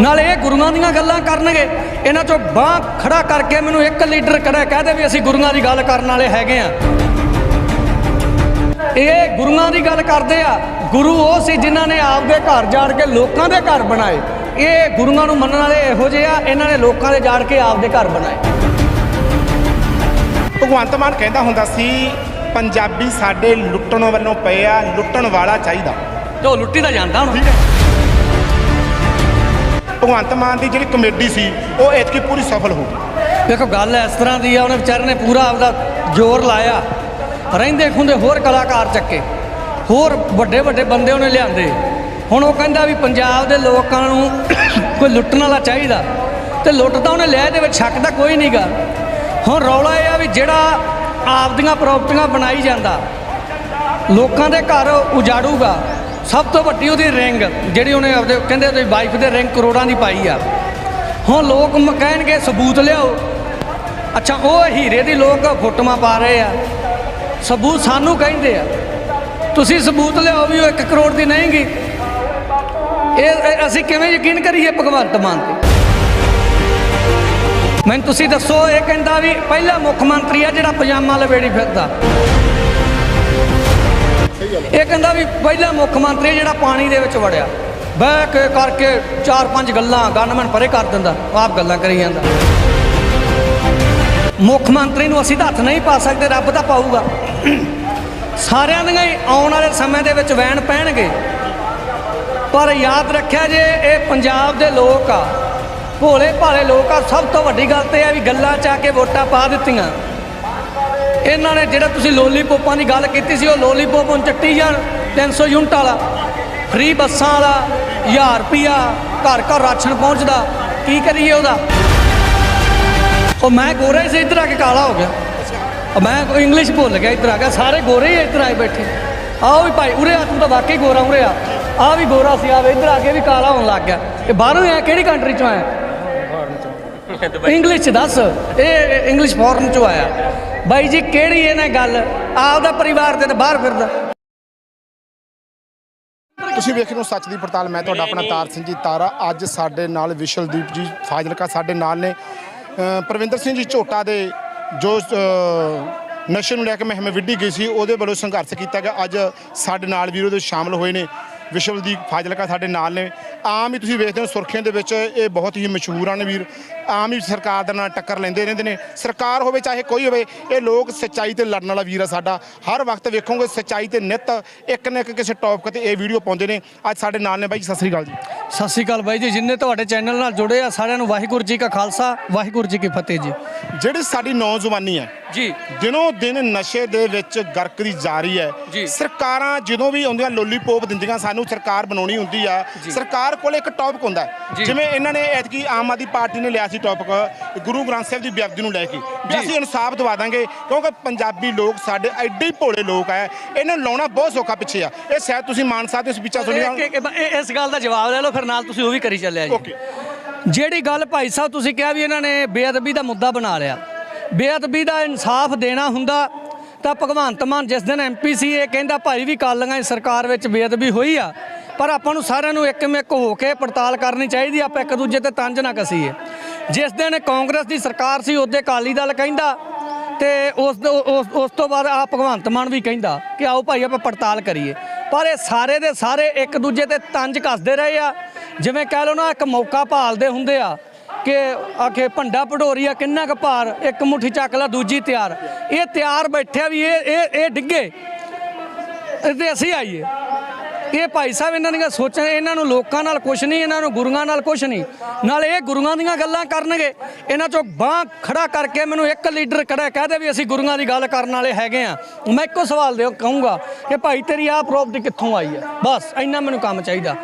ਨਾਲੇ ਇਹ ਗੁਰੂਆਂ ਦੀਆਂ ਗੱਲਾਂ ਕਰਨਗੇ। ਇਹਨਾਂ ਚੋਂ ਬਾਹ ਖੜਾ ਕਰਕੇ ਮੈਨੂੰ ਇੱਕ ਲੀਡਰ ਕੜਾ ਕਹਦੇ ਵੀ ਅਸੀਂ ਗੁਰੂਆਂ ਦੀ ਗੱਲ ਕਰਨ ਵਾਲੇ ਹੈਗੇ ਆ। ਇਹ ਗੁਰੂਆਂ ਦੀ ਗੱਲ ਕਰਦੇ ਆ। ਗੁਰੂ ਉਹ ਸੀ ਜਿਨ੍ਹਾਂ ਨੇ ਆਪਦੇ ਘਰ ਜਾੜ ਕੇ ਲੋਕਾਂ ਦੇ ਘਰ ਬਣਾਏ। ਇਹ ਗੁਰੂਆਂ ਨੂੰ ਮੰਨਣ ਵਾਲੇ ਇਹੋ ਜਿਹੇ ਆ ਇਹਨਾਂ ਨੇ ਲੋਕਾਂ ਦੇ ਜਾੜ ਕੇ ਆਪਦੇ ਘਰ ਬਣਾਏ। ਭਗਵੰਤ ਮਾਨ ਕਹਿੰਦਾ ਹੁੰਦਾ ਸੀ ਪੰਜਾਬੀ ਸਾਡੇ ਲੁੱਟਣ ਵੱਲੋਂ ਪਏ ਆ ਲੁੱਟਣ ਵਾਲਾ ਚਾਹੀਦਾ। ਤੇ ਉਹ ਲੁੱਟੀ ਦਾ ਜਾਂਦਾ ਹੁਣ। ਭਗਵੰਤ ਮਾਨ ਦੀ ਜਿਹੜੀ ਕਮੇਡੀ ਸੀ, ਉਹ ਐਤਕੀ ਪੂਰੀ ਸਫਲ ਹੋ ਗਈ। ਦੇਖੋ, ਗੱਲ ਇਸ ਤਰ੍ਹਾਂ ਦੀ ਆ, ਉਹਨੇ ਵਿਚਾਰੇ ਨੇ ਪੂਰਾ ਆਪਦਾ ਜ਼ੋਰ ਲਾਇਆ। ਰਹਿੰਦੇ ਖੁੰਦੇ ਹੋਰ ਕਲਾਕਾਰ ਚੱਕੇ, ਹੋਰ ਵੱਡੇ ਵੱਡੇ ਬੰਦੇ ਉਹਨੇ ਲਿਆਂਦੇ। ਹੁਣ ਉਹ ਕਹਿੰਦਾ ਵੀ ਪੰਜਾਬ ਦੇ ਲੋਕਾਂ ਨੂੰ ਕੋਈ ਲੁੱਟਣ ਵਾਲਾ ਚਾਹੀਦਾ, ਤੇ ਲੁੱਟ ਤਾਂ ਉਹਨੇ ਲਿਆ ਦੇ ਵਿੱਚ ਸ਼ੱਕ ਤਾਂ ਕੋਈ ਨਹੀਂਗਾ ਹੁਣ ਰੌਲਾ ਇਹ ਆ ਵੀ ਜਿਹੜਾ ਆਪਦੀਆਂ ਪ੍ਰਾਪਰਟੀਆਂ ਬਣਾਈ ਜਾਂਦਾ, ਲੋਕਾਂ ਦੇ ਘਰ ਉਜਾੜੂਗਾ। ਸਭ ਤੋਂ ਵੱਡੀ ਉਹਦੀ ਰਿੰਗ ਜਿਹੜੀ ਉਹਨੇ ਆਪਦੇ ਕਹਿੰਦੇ ਉਹਦੀ ਵਾਈਫ ਦੇ ਰਿੰਗ ਕਰੋੜਾਂ ਦੀ ਪਾਈ ਆ। ਹੁਣ ਲੋਕ ਕਹਿਣਗੇ, ਸਬੂਤ ਲਿਆਓ। ਅੱਛਾ, ਉਹ ਹੀਰੇ ਦੀ ਲੋਕ ਫੋਟੋਆਂ ਪਾ ਰਹੇ ਆ। ਸਬੂਤ ਸਾਨੂੰ ਕਹਿੰਦੇ ਆ। ਤੁਸੀਂ ਸਬੂਤ ਲਿਆਓ ਵੀ ਉਹ 1 ਕਰੋੜ ਦੀ ਨਹੀਂਗੀ। ਇਹ ਇਹ ਅਸੀਂ ਕਿਵੇਂ ਯਕੀਨ ਕਰੀਏ ਭਗਵੰਤ ਮਾਨ ਤੇ? ਮੈਨੂੰ ਤੁਸੀਂ ਦੱਸੋ, ਇਹ ਕਹਿੰਦਾ ਵੀ ਪਹਿਲਾ ਮੁੱਖ ਮੰਤਰੀ ਆ ਜਿਹੜਾ ਪਜਾਮਾ ਲਵੇੜੀ ਫਿਰਦਾ। ਇਹ ਕਹਿੰਦਾ ਵੀ ਪਹਿਲਾ ਮੁੱਖ ਮੰਤਰੀ ਜਿਹੜਾ ਪਾਣੀ ਦੇ ਵਿੱਚ ਵੜਿਆ। ਬਹਿ ਕੇ ਕਰਕੇ ਚਾਰ ਪੰਜ ਗੱਲਾਂ ਗਨਮਨ ਪਰੇ ਕਰ ਦਿੰਦਾ, ਆਪ ਗੱਲਾਂ ਕਰੀ ਜਾਂਦਾ। ਮੁੱਖ ਮੰਤਰੀ ਨੂੰ ਅਸੀਂ ਤਾਂ ਹੱਥ ਨਹੀਂ ਪਾ ਸਕਦੇ, ਰੱਬ ਤਾਂ ਪਾਊਗਾ। ਸਾਰਿਆਂ ਦੀਆਂ ਹੀ ਆਉਣ ਵਾਲੇ ਸਮੇਂ ਦੇ ਵਿੱਚ ਵੈਣ ਪੈਣਗੇ। ਪਰ ਯਾਦ ਰੱਖਿਆ ਜੇ ਇਹ ਪੰਜਾਬ ਦੇ ਲੋਕ ਆ, ਭੋਲੇ ਭਾਲੇ ਲੋਕ ਆ, ਸਭ ਤੋਂ ਵੱਡੀ ਗੱਲ ਤੇ ਆ ਵੀ ਗੱਲਾਂ ਚ ਆ ਕੇ ਵੋਟਾਂ ਪਾ ਦਿੱਤੀਆਂ। ਇਹਨਾਂ ਨੇ ਜਿਹੜਾ ਤੁਸੀਂ ਲੋਲੀਪੋਪਾਂ ਦੀ ਗੱਲ ਕੀਤੀ ਸੀ ਉਹ ਲੋਲੀਪੋਪ ਹੁਣ ਚੱਟੀ ਜਾਣ 300 ਯੂਨਿਟ ਵਾਲਾ ਫ੍ਰੀ ਬੱਸਾਂ ਵਾਲਾ 1000 ਰੁਪਿਆ ਘਰ ਘਰ ਰਾਸ਼ਨ ਪਹੁੰਚਦਾ ਕੀ ਕਰੀਏ ਉਹਦਾ? ਉਹ ਮੈਂ ਗੋਰਾ ਹੀ ਸੀ ਇੱਧਰ ਆ ਕੇ ਕਾਲਾ ਹੋ ਗਿਆ। ਉਹ ਮੈਂ ਕੋਈ ਇੰਗਲਿਸ਼ ਭੁੱਲ ਗਿਆ ਇੱਧਰ ਆ ਗਿਆ। ਸਾਰੇ ਗੋਰੇ ਹੀ ਇੱਧਰ ਆਏ ਬੈਠੇ। ਆਓ ਵੀ ਭਾਈ ਉਰੇ ਆ ਤੂੰ ਤਾਂ ਵਾਕਈ ਗੋਰਾ ਉਰੇ ਆ। ਆ ਵੀ ਗੋਰਾ ਸੀ ਆ ਇੱਧਰ ਆ ਕੇ ਵੀ ਕਾਲਾ ਹੋਣ ਲੱਗ ਗਿਆ। ਇਹ ਬਾਹਰੋਂ ਹੀ ਆ ਕਿਹੜੀ ਕੰਟਰੀ ਚੋਂ ਆਇਆ? ਇੰਗਲਿਸ਼ ਚ। ਦੱਸ। ਇਹ ਇੰਗਲਿਸ਼ ਫੋਰਨ ਚੋਂ ਆਇਆ। ਬਾਈ ਜੀ ਕਿਹੜੀ ਇਹਨਾਂ ਗੱਲ? ਆਪਦਾ ਪਰਿਵਾਰ ਤੇ ਤਾਂ ਬਾਹਰ ਫਿਰਦਾ। ਤੁਸੀਂ ਵੇਖ ਰਹੇ ਹੋ ਸੱਚ ਦੀ ਪੜਤਾਲ ਮੈਂ ਤੁਹਾਡਾ ਆਪਣਾ ਤਾਰ ਸਿੰਘ ਜੀ ਤਾਰਾ। ਅੱਜ ਸਾਡੇ ਨਾਲ ਵਿਸ਼ਲਦੀਪ ਜੀ ਫਾਜ਼ਿਲਕਾ ਸਾਡੇ ਨਾਲ ਨੇ। ਪ੍ਰਵਿੰਦਰ ਸਿੰਘ ਜੀ ਝੋਟਾ ਦੇ ਜੋ ਨਸ਼ੇ ਨੂੰ ਲੈ ਕੇ ਮੁਹਿੰਮ ਵਿੱਢੀ ਗਈ ਸੀ ਉਹਦੇ ਵੱਲੋਂ ਸੰਘਰਸ਼ ਕੀਤਾ ਗਿਆ। ਅੱਜ ਸਾਡੇ ਨਾਲ ਵੀਰੋ ਦੇ ਸ਼ਾਮਲ ਹੋਏ ਨੇ। ਵਿਸ਼ਵਦੀਪ ਫਾਜ਼ਿਲਕਾ ਸਾਡੇ ਨਾਲ ਨੇ। ਆਮ ਹੀ ਤੁਸੀਂ ਵੇਖਦੇ ਹੋ ਸੁਰਖੀਆਂ ਦੇ ਵਿੱਚ ਇਹ ਬਹੁਤ ਹੀ ਮਸ਼ਹੂਰ ਹਨ ਵੀਰ। ਆਮ ਹੀ ਸਰਕਾਰ ਦੇ ਨਾਲ ਟੱਕਰ ਲੈਂਦੇ ਰਹਿੰਦੇ ਨੇ। ਸਰਕਾਰ ਹੋਵੇ ਚਾਹੇ ਕੋਈ ਹੋਵੇ ਇਹ ਲੋਕ ਸੱਚਾਈ ਤੇ ਲੜਨ ਵਾਲਾ ਵੀਰ ਆ ਸਾਡਾ। ਹਰ ਵਕਤ ਵੇਖੋਗੇ ਸੱਚਾਈ ਤੇ ਨਿਤ ਇੱਕ ਨਾ ਇੱਕ ਕਿਸੇ ਟੌਪਿਕ ਤੇ ਇਹ ਵੀਡੀਓ ਪਾਉਂਦੇ ਨੇ। ਅੱਜ ਸਾਡੇ ਨਾਲ ਨੇ ਬਾਈ ਸਤਿ ਸ੍ਰੀ ਅਕਾਲ ਜੀ। ਸਤਿ ਸ਼੍ਰੀ ਅਕਾਲ ਬਾਈ ਜੀ ਜਿੰਨੇ ਤੁਹਾਡੇ ਚੈਨਲ ਨਾਲ ਜੁੜੇ ਆ ਸਾਰਿਆਂ ਨੂੰ ਵਾਹਿਗੁਰੂ ਜੀ ਕਾ ਖਾਲਸਾ ਵਾਹਿਗੁਰੂ ਜੀ ਕੀ ਫਤਿਹ ਜੀ। ਜਿਹੜੀ ਸਾਡੀ ਨੌਜਵਾਨੀ ਹੈ ਜੀ। ਦਿਨੋਂ ਦਿਨ ਨਸ਼ੇ ਦੇ ਵਿੱਚ ਗਰਕਦੀ ਜਾ ਰਹੀ ਹੈ। ਜੀ। ਸਰਕਾਰਾਂ ਜਦੋਂ ਵੀ ਆਉਂਦੀਆਂ ਲੋਲੀਪੋਪ ਦਿੰਦੀਆਂ ਸਾਨੂੰ ਸਰਕਾਰ ਬਣਾਉਣੀ ਹੁੰਦੀ ਆ। ਸਰਕਾਰ ਕੋਲ ਇੱਕ ਟੌਪਿਕ ਹੁੰਦਾ। ਜਿਵੇਂ ਇਹਨਾਂ ਨੇ ਐਤਕੀ ਆਮ ਆਦਮੀ ਪਾਰਟੀ ਨੇ ਲਿਆ ਸੀ ਟੌਪਿਕ ਗੁਰੂ ਗ੍ਰੰਥ ਸਾਹਿਬ ਦੀ ਬੇਅਦਬੀ ਨੂੰ ਲੈ ਕੇ। ਵੀ। ਅਸੀਂ ਇਨਸਾਫ ਦਵਾ ਦਾਂਗੇ ਕਿਉਂਕਿ ਪੰਜਾਬੀ ਲੋਕ ਸਾਡੇ ਐਡੇ ਭੋਲੇ ਲੋਕ ਆ। ਇਹਨਾਂ ਨੂੰ ਲਾਉਣਾ ਬਹੁਤ ਸੌਖਾ ਪਿੱਛੇ ਆ। ਇਹ ਸ਼ਾਇਦ ਤੁਸੀਂ ਮਾਨ ਸਾਹਿਬ ਦੇ ਸਪੀਚਾਂ ਸੁਣੀਆਂ। ਇਸ ਗੱਲ ਦਾ ਜਵਾਬ ਲੈ ਲਓ ਫਿਰ ਨਾਲ ਤੁਸੀਂ ਉਹ ਵੀ ਕਰੀ ਚੱਲਿਆ ਜੀ। ਜਿਹੜੀ ਗੱਲ ਭਾਈ ਸਾਹਿਬ ਤੁਸੀਂ ਕਿਹਾ ਵੀ ਇਹਨਾਂ ਨੇ ਬੇਅਦਬੀ ਦਾ ਮੁੱਦਾ ਬਣਾ ਲਿਆ। ਬੇਅਦਬੀ ਦਾ ਇਨਸਾਫ ਦੇਣਾ ਹੁੰਦਾ ਤਾਂ ਭਗਵੰਤ ਮਾਨ ਜਿਸ ਦਿਨ ਐਮਪੀ ਸੀ, ਇਹ ਕਹਿੰਦਾ, ਭਾਈ ਵੀ ਕਾਲੀਆਂ ਦੀ ਸਰਕਾਰ ਵਿੱਚ ਬੇਅਦਬੀ ਹੋਈ ਆ, ਪਰ ਆਪਾਂ ਨੂੰ ਸਾਰਿਆਂ ਨੂੰ ਇੱਕ ਮਿੱਕ ਹੋ ਕੇ ਪੜਤਾਲ ਕਰਨੀ ਚਾਹੀਦੀ ਆਪਾਂ ਇੱਕ ਦੂਜੇ ਤੇ ਤੰਜ ਨਾ ਕਸੀਏ। ਜਿਸ ਦਿਨ ਕਾਂਗਰਸ ਦੀ ਸਰਕਾਰ ਸੀ, ਉਹਦੇ ਅਕਾਲੀ ਦਲ ਕਹਿੰਦਾ, ਤੇ ਉਸ ਉਸ ਉਸ ਤੋਂ ਬਾਅਦ ਆ ਭਗਵੰਤ ਮਾਨ ਵੀ ਕਹਿੰਦਾ ਕਿ, ਆਓ ਭਾਈ, ਆਪਾਂ ਪੜਤਾਲ ਕਰੀਏ। ਪਰ ਇਹ ਸਾਰੇ ਦੇ ਸਾਰੇ ਇੱਕ ਦੂਜੇ ਤੇ ਤੰਜ ਕੱਸਦੇ ਰਹੇ ਆ। ਜਿਵੇਂ ਕਹਿ ਲਓ ਨਾ, ਇੱਕ ਮੌਕਾ ਭਾਲਦੇ ਹੁੰਦੇ ਆ ਕਿ ਆਖੇ ਭੰਡਾ ਭਡੋਰੀਆ ਕਿੰਨਾ ਕੁ ਭਾਰ, ਇੱਕ ਮੁੱਠੀ ਚੱਕ ਲਾ, ਦੂਜੀ ਤਿਆਰ। ਇਹ ਤਿਆਰ ਬੈਠਿਆ ਵੀ ਇਹ ਇਹ ਇਹ ਡਿੱਗੇ। ਤੇ ਅਸੀਂ ਆਈਏ। ਇਹ ਭਾਈ ਸਾਹਿਬ ਇਹਨਾਂ ਦੀਆਂ ਸੋਚਾਂ, ਇਹਨਾਂ ਨੂੰ ਲੋਕਾਂ ਨਾਲ ਕੁਛ ਨਹੀਂ, ਇਹਨਾਂ ਨੂੰ ਗੁਰੂਆਂ ਨਾਲ ਕੁਛ ਨਹੀਂ। ਨਾਲ ਇਹ ਗੁਰੂਆਂ ਦੀਆਂ ਗੱਲਾਂ ਕਰਨਗੇ। ਇਹਨਾਂ ਚੋਂ ਬਾਹ ਖੜਾ ਕਰਕੇ ਮੈਨੂੰ ਇੱਕ ਲੀਡਰ ਕੜਾ ਕਹਦੇ ਵੀ ਅਸੀਂ ਗੁਰੂਆਂ ਦੀ ਗੱਲ ਕਰਨ ਵਾਲੇ ਹੈਗੇ ਆ। ਮੈਂ ਇੱਕੋ ਸਵਾਲ ਦਿਓ ਕਹੂੰਗਾ ਕਿ ਭਾਈ ਤੇਰੀ ਆਹ ਪ੍ਰੋਪਰਟੀ ਕਿੱਥੋਂ ਆਈ ਹੈ? ਬਸ, ਇੰਨਾ ਮੈਨੂੰ ਕੰਮ ਚਾਹੀਦਾ।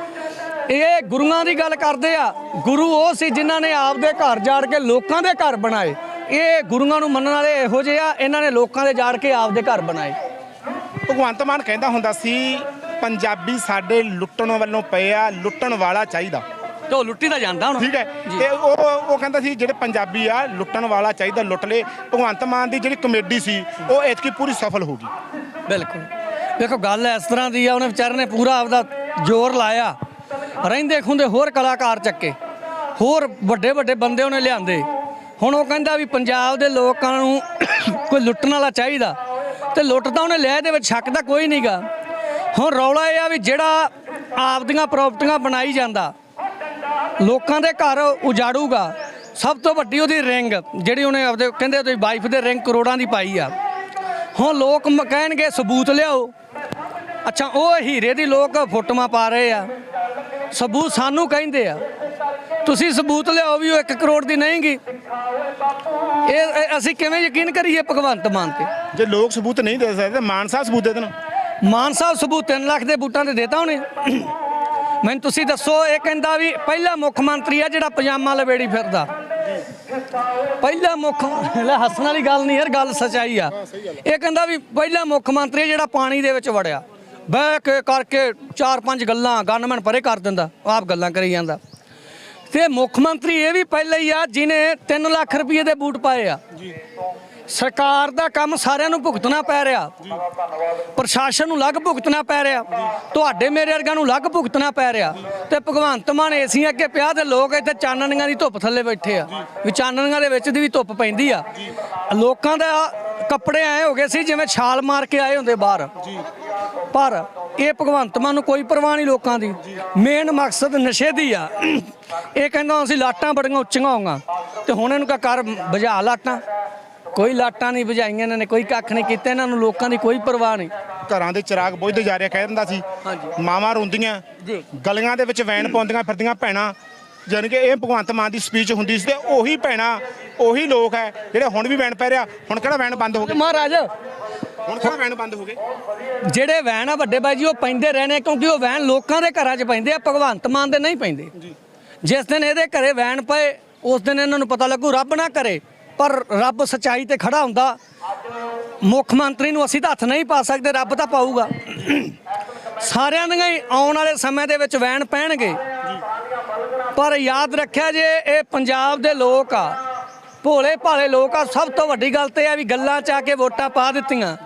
ਇਹ ਗੁਰੂਆਂ ਦੀ ਗੱਲ ਕਰਦੇ ਆ। ਗੁਰੂ ਉਹ ਸੀ ਜਿਨ੍ਹਾਂ ਨੇ ਆਪਦੇ ਘਰ ਜਾੜ ਕੇ ਲੋਕਾਂ ਦੇ ਘਰ ਬਣਾਏ। ਇਹ ਗੁਰੂਆਂ ਨੂੰ ਮੰਨਣ ਵਾਲੇ ਇਹੋ ਜਿਹੇ ਆ ਇਹਨਾਂ ਨੇ ਲੋਕਾਂ ਦੇ ਜਾੜ ਕੇ ਆਪਦੇ ਘਰ ਬਣਾਏ। ਭਗਵੰਤ ਮਾਨ ਕਹਿੰਦਾ ਹੁੰਦਾ ਸੀ ਪੰਜਾਬੀ ਸਾਡੇ ਲੁੱਟਣ ਵੱਲੋਂ ਪਏ ਆ ਲੁੱਟਣ ਵਾਲਾ ਚਾਹੀਦਾ। ਤੇ ਉਹ ਲੁੱਟੀ ਦਾ ਜਾਂਦਾ ਹੁਣ। ਠੀਕ ਹੈ। ਤੇ ਉਹ ਉਹ ਕਹਿੰਦਾ ਸੀ ਜਿਹੜੇ ਪੰਜਾਬੀ ਆ ਲੁੱਟਣ ਵਾਲਾ ਚਾਹੀਦਾ ਲੁੱਟ ਲੇ। ਭਗਵੰਤ ਮਾਨ ਦੀ ਜਿਹੜੀ ਕਮੇਡੀ ਸੀ ਉਹ ਐਤਕੀ ਪੂਰੀ ਸਫਲ ਹੋ ਗਈ। ਬਿਲਕੁਲ। ਦੇਖੋ ਗੱਲ ਇਸ ਤਰ੍ਹਾਂ ਦੀ ਆ ਉਹਨੇ ਵਿਚਾਰੇ ਨੇ ਪੂਰਾ ਆਪਦਾ ਜ਼ੋਰ ਲਾਇਆ। ਰਹਿੰਦੇ ਖੁੰਦੇ ਹੋਰ ਕਲਾਕਾਰ ਚੱਕੇ, ਹੋਰ ਵੱਡੇ ਵੱਡੇ ਬੰਦੇ ਉਹਨੇ ਲਿਆਂਦੇ। ਹੁਣ ਉਹ ਕਹਿੰਦਾ ਵੀ ਪੰਜਾਬ ਦੇ ਲੋਕਾਂ ਨੂੰ ਕੋਈ ਲੁੱਟਣ ਵਾਲਾ ਚਾਹੀਦਾ, ਤੇ ਲੁੱਟ ਤਾਂ ਉਹਨੇ ਲੈ ਦੇ ਵਿੱਚ ਸ਼ੱਕ ਤਾਂ ਕੋਈ ਨਹੀਂਗਾ ਹੁਣ ਰੌਲਾ ਇਹ ਆ ਵੀ ਜਿਹੜਾ ਆਪਦੀਆਂ ਪ੍ਰਾਪਰਟੀਆਂ ਬਣਾਈ ਜਾਂਦਾ, ਲੋਕਾਂ ਦੇ ਘਰ ਉਜਾੜੂਗਾ, ਸਭ ਤੋਂ ਵੱਡੀ ਉਹਦੀ ਰਿੰਗ, ਜਿਹੜੀ ਉਹਨੇ ਆਪਦੇ ਕਹਿੰਦੇ ਉਹਦੀ ਵਾਈਫ ਦੇ ਰਿੰਗ ਕਰੋੜਾਂ ਦੀ ਪਾਈ ਆ। ਹੁਣ ਲੋਕ ਕਹਿਣਗੇ ਸਬੂਤ ਲਿਆਓ। ਅੱਛਾ, ਉਹ ਹੀਰੇ ਦੀ ਲੋਕ ਫੋਟੋਆਂ ਪਾ ਰਹੇ ਆ। ਸਬੂਤ ਸਾਨੂੰ ਕਹਿੰਦੇ ਆ। ਤੁਸੀਂ ਸਬੂਤ ਲਿਆਓ ਵੀ ਉਹ 1 ਕਰੋੜ ਦੀ ਨਹੀਂਗੀ। ਇਹ ਇਹ ਅਸੀਂ ਕਿਵੇਂ ਯਕੀਨ ਕਰੀਏ ਭਗਵੰਤ ਮਾਨ ਤੇ? ਜੇ ਲੋਕ ਸਬੂਤ ਨਹੀਂ ਦੇ ਸਕਦੇ ਤਾਂ ਮਾਨ ਸਾਹਿਬ ਸਬੂਤ ਦੇ ਦੇਣ। ਮਾਨ ਸਾਹਿਬ ਸਬੂਤ 3 ਲੱਖ ਦੇ ਬੂਟਾਂ ਤੇ ਦੇਤਾ ਉਹਨੇ। ਮੈਨੂੰ ਤੁਸੀਂ ਦੱਸੋ ਇਹ ਕਹਿੰਦਾ ਵੀ ਪਹਿਲਾ ਮੁੱਖ ਮੰਤਰੀ ਆ ਜਿਹੜਾ ਪਜਾਮਾ ਲਵੇੜੀ ਫਿਰਦਾ। ਪਹਿਲਾ ਮੁੱਖ ਲੈ ਹੱਸਣ ਵਾਲੀ ਗੱਲ ਨਹੀਂ ਯਾਰ ਗੱਲ ਸਚਾਈ ਆ। ਇਹ ਕਹਿੰਦਾ ਵੀ ਪਹਿਲਾ ਮੁੱਖ ਮੰਤਰੀ ਜਿਹੜਾ ਪਾਣੀ ਦੇ ਵਿੱਚ ਵੜਿਆ। ਬਹਿ ਕੇ ਕਰਕੇ ਚਾਰ ਪੰਜ ਗੱਲਾਂ ਗਨਮੈਨ ਪਰੇ ਕਰ ਦਿੰਦਾ ਆਪ ਗੱਲਾਂ ਕਰੀ ਜਾਂਦਾ। ਤੇ ਮੁੱਖ ਮੰਤਰੀ ਇਹ ਵੀ ਪਹਿਲਾਂ ਹੀ ਆ ਜਿਨੇ 3 ਲੱਖ ਰੁਪਏ ਦੇ ਬੂਟ ਪਾਏ ਆ। ਸਰਕਾਰ ਦਾ ਕੰਮ ਸਾਰਿਆਂ ਨੂੰ ਭੁਗਤਣਾ ਪੈ ਰਿਹਾ। ਪ੍ਰਸ਼ਾਸਨ ਨੂੰ ਲੱਗ ਭੁਗਤਣਾ ਪੈ ਰਿਹਾ। ਤੁਹਾਡੇ ਮੇਰੇ ਵਰਗਿਆਂ ਨੂੰ ਲੱਗ ਭੁਗਤਣਾ ਪੈ ਰਿਹਾ। ਤੇ ਭਗਵੰਤ ਮਾਨ ਏਸੀਆਂ ਅੱਗੇ ਪਿਆ ਤੇ ਲੋਕ ਇੱਥੇ ਚਾਨਣੀਆਂ ਦੀ ਧੁੱਪ ਥੱਲੇ ਬੈਠੇ ਆ। ਵੀ ਚਾਨਣੀਆਂ ਦੇ ਵਿੱਚ ਦੀ ਵੀ ਧੁੱਪ ਪੈਂਦੀ ਆ। ਲੋਕਾਂ ਦਾ ਕੱਪੜੇ ਐ ਹੋ ਗਏ ਸੀ ਜਿਵੇਂ ਛਾਲ ਮਾਰ ਕੇ ਆਏ ਹੁੰਦੇ ਬਾਹਰ। ਪਰ ਇਹ ਭਗਵੰਤ ਮਾਨ ਨੂੰ ਕੋਈ ਪਰਵਾਹ ਨਹੀਂ ਲੋਕਾਂ ਦੀ। ਮੇਨ ਮਕਸਦ ਨਸ਼ੇ ਦੀ ਆ। ਇਹ ਕਹਿੰਦਾ ਅਸੀਂ ਲਾਟਾਂ ਬੜੀਆਂ ਉੱਚੀਆਂ ਹੋਵਾਂ ਤੇ ਹੁਣ ਇਹਨੂੰ ਕਾ ਕਰ ਬੁਝਾ ਲਾਟਾਂ। ਕੋਈ ਲਾਟਾਂ ਨਹੀਂ ਬੁਝਾਈਆਂ ਇਹਨਾਂ ਨੇ ਕੋਈ ਕੱਖ ਨਹੀਂ ਕੀਤਾ ਇਹਨਾਂ ਨੂੰ ਲੋਕਾਂ ਦੀ ਕੋਈ ਪਰਵਾਹ ਨਹੀਂ। ਘਰਾਂ ਦੇ ਚਿਰਾਗ ਬੁਝਦੇ ਜਾ ਰਿਹਾ ਕਹਿ ਦਿੰਦਾ ਸੀ। ਮਾਵਾਂ ਰੋਂਦੀਆਂ। ਗਲੀਆਂ ਦੇ ਵਿੱਚ ਵੈਨ ਪਾਉਂਦੀਆਂ ਫਿਰਦੀਆਂ ਭੈਣਾਂ। ਜਾਣੀ ਕਿ ਇਹ ਭਗਵੰਤ ਮਾਨ ਦੀ ਸਪੀਚ ਹੁੰਦੀ ਸੀ ਤੇ ਉਹੀ ਭੈਣਾਂ ਉਹੀ ਲੋਕ ਹੈ ਜਿਹੜੇ ਹੁਣ ਵੀ ਵੈਨ ਪੈ ਰਿਹਾ ਹੁਣ ਕਿਹੜਾ ਵੈਨ ਬੰਦ ਹੋ ਗਏ ਮਹਾਰਾਜ ਹੁਣ ਕਿਹੜਾ ਵੈਨ ਬੰਦ ਹੋ ਗਏ? ਜਿਹੜੇ ਵੈਨ ਆ ਵੱਡੇ ਬਾਈ ਜੀ ਉਹ ਪੈਂਦੇ ਰਹਿਣੇ ਕਿਉਂਕਿ ਉਹ ਵੈਨ ਲੋਕਾਂ ਦੇ ਘਰਾਂ 'ਚ ਪੈਂਦੇ ਆ ਭਗਵੰਤ ਮਾਨ ਦੇ ਨਹੀਂ ਪੈਂਦੇ। ਜਿਸ ਦਿਨ ਇਹਦੇ ਘਰੇ ਵੈਨ ਪਏ ਉਸ ਦਿਨ ਇਹਨਾਂ ਨੂੰ ਪਤਾ ਲੱਗੂ ਰੱਬ ਨਾ ਕਰੇ ਪਰ ਰੱਬ ਸਚਾਈ ਤੇ ਖੜਾ ਹੁੰਦਾ। ਮੁੱਖ ਮੰਤਰੀ ਨੂੰ ਅਸੀਂ ਤਾਂ ਹੱਥ ਨਹੀਂ ਪਾ ਸਕਦੇ ਰੱਬ ਤਾਂ ਪਾਊਗਾ। ਸਾਰਿਆਂ ਦੀਆਂ ਹੀ ਆਉਣ ਵਾਲੇ ਸਮੇਂ ਦੇ ਵਿੱਚ ਵੈਨ ਪੈਣਗੇ। ਪਰ ਯਾਦ ਰੱਖਿਆ ਜੇ ਇਹ ਪੰਜਾਬ ਦੇ ਲੋਕ ਆ ਭੋਲੇ ਭਾਲੇ ਲੋਕ ਆ ਸਭ ਤੋਂ ਵੱਡੀ ਗੱਲ ਤੇ ਆ ਵੀ ਗੱਲਾਂ ਚ ਆ ਕੇ ਵੋਟਾਂ ਪਾ ਦਿੱਤੀਆਂ।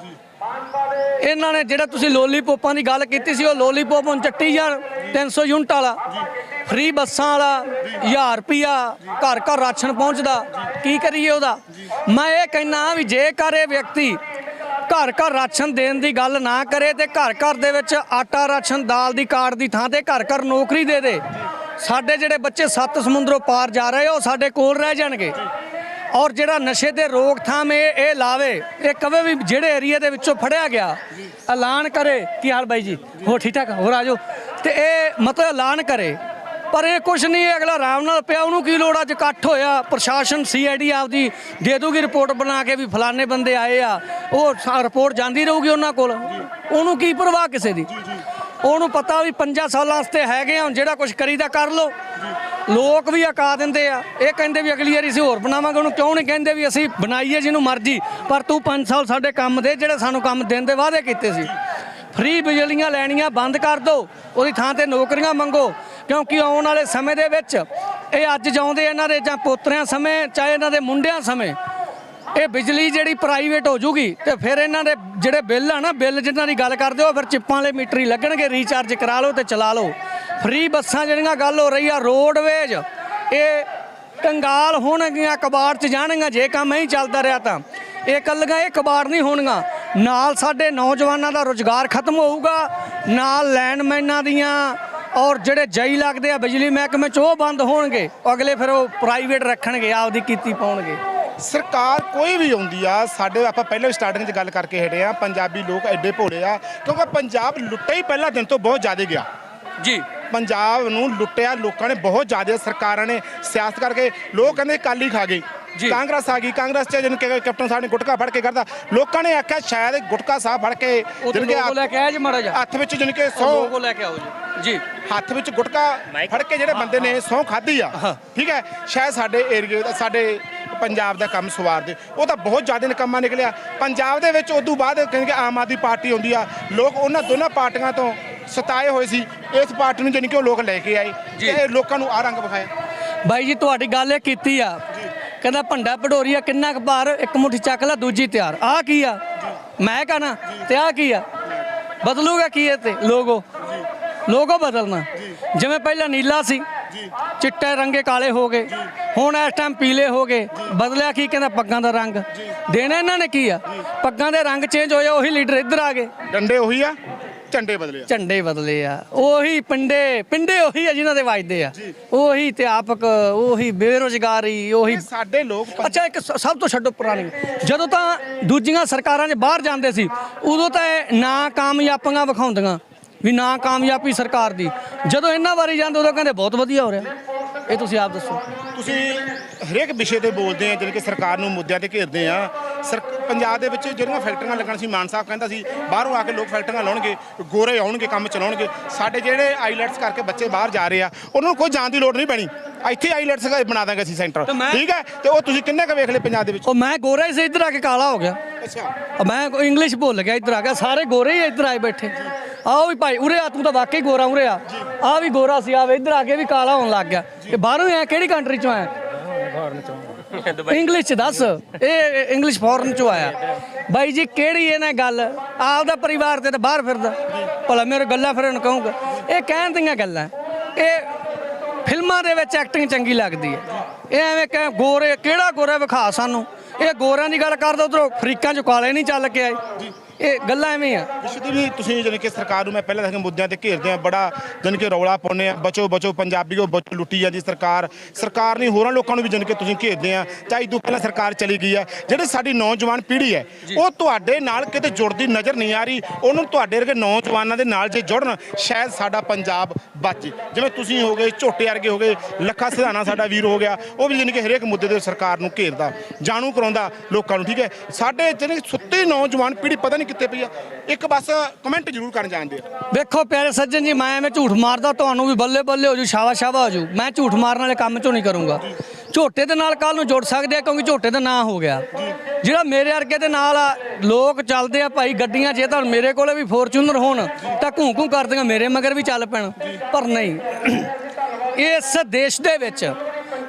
ਇਹਨਾਂ ਨੇ ਜਿਹੜਾ ਤੁਸੀਂ ਲੋਲੀਪੋਪਾਂ ਦੀ ਗੱਲ ਕੀਤੀ ਸੀ, ਉਹ ਲੋਲੀਪੋਪ ਹੁਣ ਚੱਟੀ ਜਾਣ 300 ਯੂਨਿਟ ਵਾਲਾ, ਫ੍ਰੀ ਬੱਸਾਂ ਵਾਲਾ 1000 ਰੁਪਿਆ ਘਰ ਘਰ ਰਾਸ਼ਨ ਪਹੁੰਚਦਾ। ਕੀ ਕਰੀਏ ਉਹਦਾ? ਮੈਂ ਇਹ ਕਹਿਣਾ ਵੀ ਜੇਕਰ ਇਹ ਵਿਅਕਤੀ ਘਰ ਘਰ ਰਾਸ਼ਨ ਦੇਣ ਦੀ ਗੱਲ ਨਾ ਕਰੇ ਤੇ ਘਰ ਘਰ ਦੇ ਵਿੱਚ ਆਟਾ ਰਾਸ਼ਨ, ਦਾਲ ਦੀ ਕਾਰਡ ਦੀ ਥਾਂ ਤੇ ਘਰ ਘਰ ਨੌਕਰੀ ਦੇ ਦੇ, ਸਾਡੇ ਜਿਹੜੇ ਬੱਚੇ ਸੱਤ ਸਮੁੰਦਰੋਂ ਪਾਰ ਜਾ ਰਹੇ ਉਹ ਸਾਡੇ ਕੋਲ ਰਹਿ ਜਾਣਗੇ। ਔਰ ਜਿਹੜਾ ਨਸ਼ੇ ਦੇ ਰੋਕਥਾਮ ਇਹ ਇਹ ਲਾਵੇ। ਇਹ ਕਵੇ ਵੀ ਜਿਹੜੇ ਏਰੀਆ ਦੇ ਵਿੱਚੋਂ ਫੜਿਆ ਗਿਆ, ਐਲਾਨ ਕਰੇ। ਕਿ ਹਾਲ ਬਾਈ ਜੀ? ਹੋ ਠੀਕ ਠਾਕ? ਹੋਰ ਆਜੋ ਤੇ ਇਹ ਮਤਲਬ ਐਲਾਨ ਕਰੇ। ਪਰ ਇਹ ਕੁਛ ਨਹੀਂ, ਇਹ ਅਗਲਾ ਆਰਾਮ ਨਾਲ ਪਿਆ। ਉਹਨੂੰ ਕੀ ਲੋੜ ਅੱਜ ਇਕੱਠ ਹੋਇਆ। ਪ੍ਰਸ਼ਾਸਨ ਸੀਆਈਡੀ ਆਪਦੀ ਦੇ ਦੂਗੀ ਰਿਪੋਰਟ ਬਣਾ ਕੇ ਵੀ ਫਲਾਣੇ ਬੰਦੇ ਆਏ ਆ। ਉਹ ਰਿਪੋਰਟ ਜਾਂਦੀ ਰਹੂਗੀ ਉਹਨਾਂ ਕੋਲ। ਉਹਨੂੰ ਕੀ ਪਰਵਾਹ ਕਿਸੇ ਦੀ? ਉਹਨੂੰ ਪਤਾ ਵੀ 5 ਸਾਲਾਂ ਵਾਸਤੇ ਹੈਗੇ ਆ। ਹੁਣ ਜਿਹੜਾ ਕੁਝ ਕਰੀਦਾ ਕਰ ਲੋ ਲੋਕ ਵੀ ਅਕਾ ਦਿੰਦੇ ਆ। ਇਹ ਕਹਿੰਦੇ ਵੀ ਅਗਲੀ ਵਾਰੀ ਅਸੀਂ ਹੋਰ ਬਣਾਵਾਂਗੇ, ਉਹਨੂੰ ਕਿਉਂ ਨਹੀਂ ਕਹਿੰਦੇ ਵੀ ਅਸੀਂ ਬਣਾਈਏ ਜਿਹਨੂੰ ਮਰਜ਼ੀ। ਪਰ ਤੂੰ 5 ਸਾਲ ਸਾਡੇ ਕੰਮ ਦੇ, ਜਿਹੜੇ ਸਾਨੂੰ ਕੰਮ ਦੇਣ ਦੇ ਵਾਅਦੇ ਕੀਤੇ ਸੀ। ਫ੍ਰੀ ਬਿਜਲੀਆਂ ਲੈਣੀਆਂ ਬੰਦ ਕਰ ਦਿਓ ਉਹਦੀ ਥਾਂ ਤੇ ਨੌਕਰੀਆਂ ਮੰਗੋ। ਕਿਉਂਕਿ ਆਉਣ ਵਾਲੇ ਸਮੇਂ ਦੇ ਵਿੱਚ ਇਹ ਅੱਜ ਜਾਉਂਦੇ ਇਹਨਾਂ ਦੇ ਜਾਂ ਪੋਤਰਿਆਂ ਸਮੇਂ, ਚਾਹੇ ਇਹਨਾਂ ਦੇ ਮੁੰਡਿਆਂ ਸਮੇਂ, ਇਹ ਬਿਜਲੀ ਜਿਹੜੀ ਪ੍ਰਾਈਵੇਟ ਹੋ ਜੂਗੀ ਤੇ ਫਿਰ ਇਹਨਾਂ ਦੇ ਜਿਹੜੇ ਬਿੱਲ ਆ ਨਾ, ਬਿੱਲ ਜਿਨ੍ਹਾਂ ਦੀ ਗੱਲ ਕਰਦੇ ਹੋ, ਫਿਰ ਚਿੱਪਾਂ ਵਾਲੇ ਮੀਟਰ ਹੀ ਲੱਗਣਗੇ ਰੀਚਾਰਜ ਕਰਾ ਲਓ ਤੇ ਚਲਾ ਲਓ। ਫ੍ਰੀ ਬੱਸਾਂ ਜਿਹੜੀਆਂ ਗੱਲ ਹੋ ਰਹੀ ਆ ਰੋਡਵੇਜ ਇਹ ਕੰਗਾਲ ਹੋਣਗੀਆਂ ਕਬਾੜ 'ਚ ਜਾਣਗੀਆਂ ਜੇ ਕੰਮ ਨਹੀਂ ਚੱਲਦਾ ਰਿਹਾ ਤਾਂ। ਇਹ ਕੱਲੀਆਂ ਇਹ ਕਬਾੜ ਨਹੀਂ ਹੋਣਗੀਆਂ। ਨਾਲ ਸਾਡੇ ਨੌਜਵਾਨਾਂ ਦਾ ਰੋਜ਼ਗਾਰ ਖਤਮ ਹੋਊਗਾ ਨਾਲ ਲੈਂਡਮੈਨਾਂ ਦੀਆਂ ਔਰ ਜਿਹੜੇ ਜਈ ਲੱਗਦੇ ਆ ਬਿਜਲੀ ਮਹਿਕਮੇ 'ਚ ਉਹ ਬੰਦ ਹੋਣਗੇ। ਅਗਲੇ ਫਿਰ ਉਹ ਪ੍ਰਾਈਵੇਟ ਰੱਖਣਗੇ ਆਪਦੀ ਕੀਤੀ ਪਾਉਣਗੇ। ਸਰਕਾਰ ਕੋਈ ਵੀ ਆਉਂਦੀ ਆ ਸਾਡੇ ਆਪਾਂ ਪਹਿਲਾਂ ਵੀ ਸਟਾਰਟਿੰਗ 'ਚ ਗੱਲ ਕਰਕੇ ਹਟੇ ਆ ਪੰਜਾਬੀ ਲੋਕ ਐਡੇ ਭੋਲੇ ਆ ਕਿਉਂਕਿ ਪੰਜਾਬ ਲੁੱਟਿਆ ਹੀ ਪਹਿਲਾ ਦਿਨ ਤੋਂ ਬਹੁਤ ਜ਼ਿਆਦਾ ਗਿਆ। ਜੀ। ਪੰਜਾਬ ਨੂੰ ਲੁੱਟਿਆ ਲੋਕਾਂ ਨੇ ਬਹੁਤ ਜ਼ਿਆਦਾ ਸਰਕਾਰਾਂ ਨੇ ਸਿਆਸਤ ਕਰਕੇ ਲੋਕ ਕਹਿੰਦੇ ਕਾਲੀ ਖਾ ਗਈ ਜੀ। ਕਾਂਗਰਸ ਆ ਗਈ ਕਾਂਗਰਸ ਚ ਜਿਹਨ ਕਿ ਕੈਪਟਨ ਸਾਹਿਬ ਨੇ ਗੁਟਕਾ ਫੜ ਕੇ ਕਰਦਾ ਲੋਕਾਂ ਨੇ ਆਖਿਆ ਸ਼ਾਇਦ ਗੁਟਕਾ ਸਾਹਿਬ ਫੜ ਕੇ ਜਿਹਨ ਕਿ ਲੈ ਕੇ ਆਇਆ ਜੀ ਮਾੜਾ ਹੱਥ ਵਿੱਚ ਜਿਹਨ ਕਿ ਉਹ ਸੌ ਲੋਗੋ ਲੈ ਕੇ ਆਓ ਜੀ। ਜੀ। ਹੱਥ ਵਿੱਚ ਗੁਟਕਾ ਫੜ ਕੇ ਜਿਹੜੇ ਬੰਦੇ ਨੇ ਸਹੁੰ ਖਾਧੀ ਆ। ਠੀਕ ਹੈ ਸ਼ਾਇਦ ਸਾਡੇ ਏਰੀਏ ਦਾ ਸਾਡੇ ਪੰਜਾਬ ਦਾ ਕੰਮ ਸਵਾਰ ਦੇ। ਉਹ ਤਾਂ ਬਹੁਤ ਜ਼ਿਆਦਾ ਨਿਕੰਮਾ ਨਿਕਲਿਆ। ਪੰਜਾਬ ਦੇ ਵਿੱਚ ਉਦੋਂ ਬਾਅਦ ਕਹਿੰਦੇ ਆਮ ਆਦਮੀ ਪਾਰਟੀ ਆਉਂਦੀ ਆ। ਲੋਕ ਉਹਨਾਂ ਦੋਨਾਂ ਪਾਰਟੀਆਂ ਤੋਂ ਸਤਾਏ ਹੋਏ ਸੀ ਇਸ ਪਾਰਟੀ ਨੂੰ ਜਾਣੀ ਕਿ ਉਹ ਲੋਕ ਲੈ ਕੇ ਆਏ। ਤੇ ਲੋਕਾਂ ਨੂੰ ਆ ਰੰਗ ਵਿਖਾਇਆ। ਬਾਈ ਜੀ ਤੁਹਾਡੀ ਗੱਲ ਇਹ ਕੀਤੀ ਆ। ਕਹਿੰਦਾ ਭੰਡਾ ਭਡੋਰੀਆ ਕਿੰਨਾ ਕੁ ਭਾਰ ਇੱਕ ਮੁੱਠੀ ਚੱਕ ਲੈ ਦੂਜੀ ਤਿਆਰ। ਆਹ ਕੀ ਆ? ਮੈਂ ਕਹਣਾ ਤੇ ਆਹ ਕੀ ਆ? ਬਦਲੂਗਾ ਕੀ ਇਹ ਤੇ? ਲੋਗੋ। ਲੋਗੋ ਬਦਲਣਾ। ਜਿਵੇਂ ਪਹਿਲਾਂ ਨੀਲਾ ਸੀ ਚਿੱਟੇ ਰੰਗੇ ਕਾਲੇ ਹੋ ਗਏ। ਹੁਣ ਇਸ ਟਾਈਮ ਪੀਲੇ ਹੋ ਗਏ। ਬਦਲਿਆ ਕੀ ਕਹਿੰਦਾ? ਪੱਗਾਂ ਦਾ ਰੰਗ। ਦੇਣਾ ਇਹਨਾਂ ਨੇ ਕੀ ਆ? ਪੱਗਾਂ ਦੇ ਰੰਗ ਚੇਂਜ ਹੋਏ ਉਹੀ ਲੀਡਰ ਇੱਧਰ ਆ ਗਏ। ਡੰਡੇ ਉਹੀ ਆ। ਝੰਡੇ ਬਦਲੇ ਆ। ਝੰਡੇ ਬਦਲੇ ਆ। ਉਹੀ ਪਿੰਡੇ ਪਿੰਡੇ ਉਹੀ ਆ ਜਿਨ੍ਹਾਂ ਦੇ ਵੱਜਦੇ ਆ। ਉਹੀ ਅਧਿਆਪਕ ਉਹੀ ਬੇਰੋਜ਼ਗਾਰੀ ਉਹੀ ਸਾਡੇ ਲੋਕ ਅੱਛਾ ਇੱਕ ਸਭ ਤੋਂ ਛੱਡੋ ਪੁਰਾਣੀ। ਜਦੋਂ ਤਾਂ ਦੂਜੀਆਂ ਸਰਕਾਰਾਂ 'ਚ ਬਾਹਰ ਜਾਂਦੇ ਸੀ ਉਦੋਂ ਤਾਂ ਨਾ ਕਾਮਯਾਬੀਆਂ ਵਿਖਾਉਂਦੀਆਂ ਵੀ ਨਾ ਕਾਮਯਾਬੀ ਸਰਕਾਰ ਦੀ। ਜਦੋਂ ਇਹਨਾਂ ਵਾਰੀ ਜਾਂਦੇ ਉਦੋਂ ਕਹਿੰਦੇ ਬਹੁਤ ਵਧੀਆ ਹੋ ਰਿਹਾ। ਇਹ ਤੁਸੀਂ ਆਪ ਦੱਸੋ। ਤੁਸੀਂ ਹਰੇਕ ਵਿਸ਼ੇ ਤੇ ਬੋਲਦੇ ਆ ਜਿਵੇਂ ਕਿ ਸਰਕਾਰ ਨੂੰ ਮੁੱਦਿਆਂ ਤੇ ਘੇਰਦੇ ਆ। ਸਰ ਪੰਜਾਬ ਦੇ ਵਿੱਚ ਜਿਹੜੀਆਂ ਫੈਕਟਰੀਆਂ ਲੱਗਣ ਸੀ ਮਾਨ ਸਾਹਿਬ ਕਹਿੰਦਾ ਸੀ ਬਾਹਰੋਂ ਆ ਕੇ ਲੋਕ ਫੈਕਟਰੀਆਂ ਲਾਉਣਗੇ ਗੋਰੇ ਆਉਣਗੇ ਕੰਮ ਚਲਾਉਣਗੇ। ਸਾਡੇ ਜਿਹੜੇ ਆਈਲੈਟਸ ਕਰਕੇ ਬੱਚੇ ਬਾਹਰ ਜਾ ਰਹੇ ਆ ਉਹਨਾਂ ਨੂੰ ਕੋਈ ਜਾਣ ਦੀ ਲੋੜ ਨਹੀਂ ਪੈਣੀ। ਇੱਥੇ ਆਈਲੈਟਸ ਬਣਾ ਦਾਂਗੇ ਅਸੀਂ ਸੈਂਟਰ। ਠੀਕ ਹੈ? ਤੇ ਉਹ ਤੁਸੀਂ ਕਿੰਨੇ ਕ ਵੇਖ ਲਏ ਪੰਜਾਬ ਦੇ ਵਿੱਚ? ਉਹ ਮੈਂ ਗੋਰਾ ਹੀ ਸੀ ਇੱਧਰ ਆ ਕੇ ਕਾਲਾ ਹੋ ਗਿਆ। ਅੱਛਾ। ਮੈਂ ਇੰਗਲਿਸ਼ ਭੁੱਲ ਗਿਆ ਇੱਧਰ ਆ ਗਿਆ। ਸਾਰੇ ਗੋਰੇ ਹੀ ਇੱਧਰ ਆਏ ਬੈਠੇ। ਆਓ ਵੀ ਭਾਈ ਉਰੇ ਆ, ਤੂੰ ਤਾਂ ਵਾਕਈ ਗੋਰਾ ਉਰੇ ਆ। ਆ ਵੀ ਗੋਰਾ ਸੀ ਆ ਵੇ, ਇੱਧਰ ਆ ਕੇ ਵੀ ਕਾਲਾ ਹੋਣ ਲੱਗ ਗਿਆ। ਇਹ ਬਾਹਰੋਂ ਹੀ ਆਇਆ, ਕਿਹੜੀ ਕੰਟਰੀ ਚੋਂ ਆਇਆ? ਇੰਗਲਿਸ਼ ਚ ਦੱਸ। ਇਹ ਇੰਗਲਿਸ਼ ਫੋਰਨ ਚੋਂ ਆਇਆ। ਬਾਈ ਜੀ, ਕਿਹੜੀ ਇਹਨੇ ਗੱਲ? ਆਪਦਾ ਪਰਿਵਾਰ ਤੇ ਤਾਂ ਬਾਹਰ ਫਿਰਦਾ। ਭਲਾ ਮੇਰੇ ਗੱਲਾਂ ਫਿਰ ਉਹਨੂੰ ਕਹੂੰਗਾ। ਇਹ ਕਹਿਣ ਦੀਆਂ ਗੱਲਾਂ। ਇਹ ਫਿਲਮਾਂ ਦੇ ਵਿੱਚ ਐਕਟਿੰਗ ਚੰਗੀ ਲੱਗਦੀ ਹੈ। ਇਹ ਐਵੇਂ ਕਹੇ, ਗੋਰੇ, ਕਿਹੜਾ ਗੋਰਾ ਵਿਖਾ ਸਾਨੂੰ? ਇਹ ਗੋਰਿਆਂ ਦੀ ਗੱਲ ਕਰਦਾ, ਉਧਰੋਂ ਅਫਰੀਕਾ ਚ ਕਾਲੇ ਨਹੀਂ ਚੱਲ ਕੇ ਆਏ। ਇਹ ਗੱਲਾਂ ਐਵੇਂ ਆ। ਦੀ ਵੀ ਤੁਸੀਂ ਜਾਣੀ ਕਿ ਸਰਕਾਰ ਨੂੰ ਮੈਂ ਪਹਿਲਾਂ ਦੱਸਿਆ ਮੁੱਦਿਆਂ ਤੇ ਘੇਰਦੇ ਆ ਬੜਾ ਜਾਣੀ ਕਿ ਰੌਲਾ ਪਾਉਂਦੇ ਆ। ਬਚੋ ਬਚੋ ਪੰਜਾਬੀਓ ਬਚੋ ਲੁੱਟੀ ਜਾਂਦੀ ਸਰਕਾਰ। ਸਰਕਾਰ ਨਹੀਂ ਹੋਰਾਂ ਲੋਕਾਂ ਨੂੰ ਵੀ ਜਾਣੀ ਕਿ ਤੁਸੀਂ ਘੇਰਦੇ ਆ। ਚਾਹੇ ਤੋਂ ਪਹਿਲਾਂ ਸਰਕਾਰ ਚਲੀ ਗਈ ਆ। ਜਿਹੜੀ ਸਾਡੀ ਨੌਜਵਾਨ ਪੀੜ੍ਹੀ ਹੈ ਉਹ ਤੁਹਾਡੇ ਨਾਲ ਕਿਤੇ ਜੁੜਦੀ ਨਜ਼ਰ ਨਹੀਂ ਆ ਰਹੀ। ਉਹਨੂੰ ਤੁਹਾਡੇ ਵਰਗੇ ਨੌਜਵਾਨਾਂ ਦੇ ਨਾਲ ਜੇ ਜੁੜਨ ਸ਼ਾਇਦ ਸਾਡਾ ਪੰਜਾਬ ਬਚੇ। ਜਿਵੇਂ ਤੁਸੀਂ ਹੋ ਗਏ ਝੋਟੇ ਵਰਗੇ ਹੋ ਗਏ ਲੱਖਾ ਸਿਧਾਣਾ ਸਾਡਾ ਵੀਰ ਹੋ ਗਿਆ ਉਹ ਵੀ ਜਾਣੀ ਕਿ ਹਰੇਕ ਮੁੱਦੇ ਤੇ ਸਰਕਾਰ ਨੂੰ ਘੇਰਦਾ ਜਾਣੂ ਕਰਾਉਂਦਾ ਲੋਕਾਂ ਨੂੰ ਠੀਕ ਹੈ? ਸਾਡੇ ਜਿਹੜੀ ਸੁੱਤੀ ਨੌਜਵਾਨ ਪੀੜ੍ਹੀ ਪਤਾ ਨਹੀਂ ਕਿੱਥੇ ਪਈ ਆ? ਇੱਕ ਬਸ ਕਮੈਂਟ ਜ਼ਰੂਰ ਕਰਨ ਜਾਣਦੇ ਆ ਵੇਖੋ ਪਿਆਰੇ ਸੱਜਣ ਜੀ ਮੈਂ ਐਵੇਂ ਝੂਠ ਮਾਰਦਾ ਤੁਹਾਨੂੰ ਵੀ ਬੱਲੇ ਬੱਲੇ ਹੋ ਜੂ ਸ਼ਾਵਾ ਸ਼ਾਵਾ ਹੋ ਜੂ। ਮੈਂ ਝੂਠ ਮਾਰਨ ਵਾਲੇ ਕੰਮ ਚੋਂ ਨਹੀਂ ਕਰੂੰਗਾ। ਝੋਟੇ ਦੇ ਨਾਲ ਕੱਲ ਨੂੰ ਜੁੜ ਸਕਦੇ ਆ ਕਿਉਂਕਿ ਝੋਟੇ ਦਾ ਨਾਂ ਹੋ ਗਿਆ। ਜਿਹੜਾ ਮੇਰੇ ਵਰਗੇ ਦੇ ਨਾਲ ਆ ਲੋਕ ਚੱਲਦੇ ਆ ਭਾਈ ਗੱਡੀਆਂ ਜੇ ਤਾਂ ਮੇਰੇ ਕੋਲੇ ਵੀ ਫੋਰਚੂਨਰ ਹੋਣ ਤਾਂ ਘੂੰ ਘੂੰ ਕਰਦੀਆਂ ਮੇਰੇ ਮਗਰ ਵੀ ਚੱਲ ਪੈਣ ਪਰ ਨਹੀਂ। ਇਸ ਦੇਸ਼ ਦੇ ਵਿੱਚ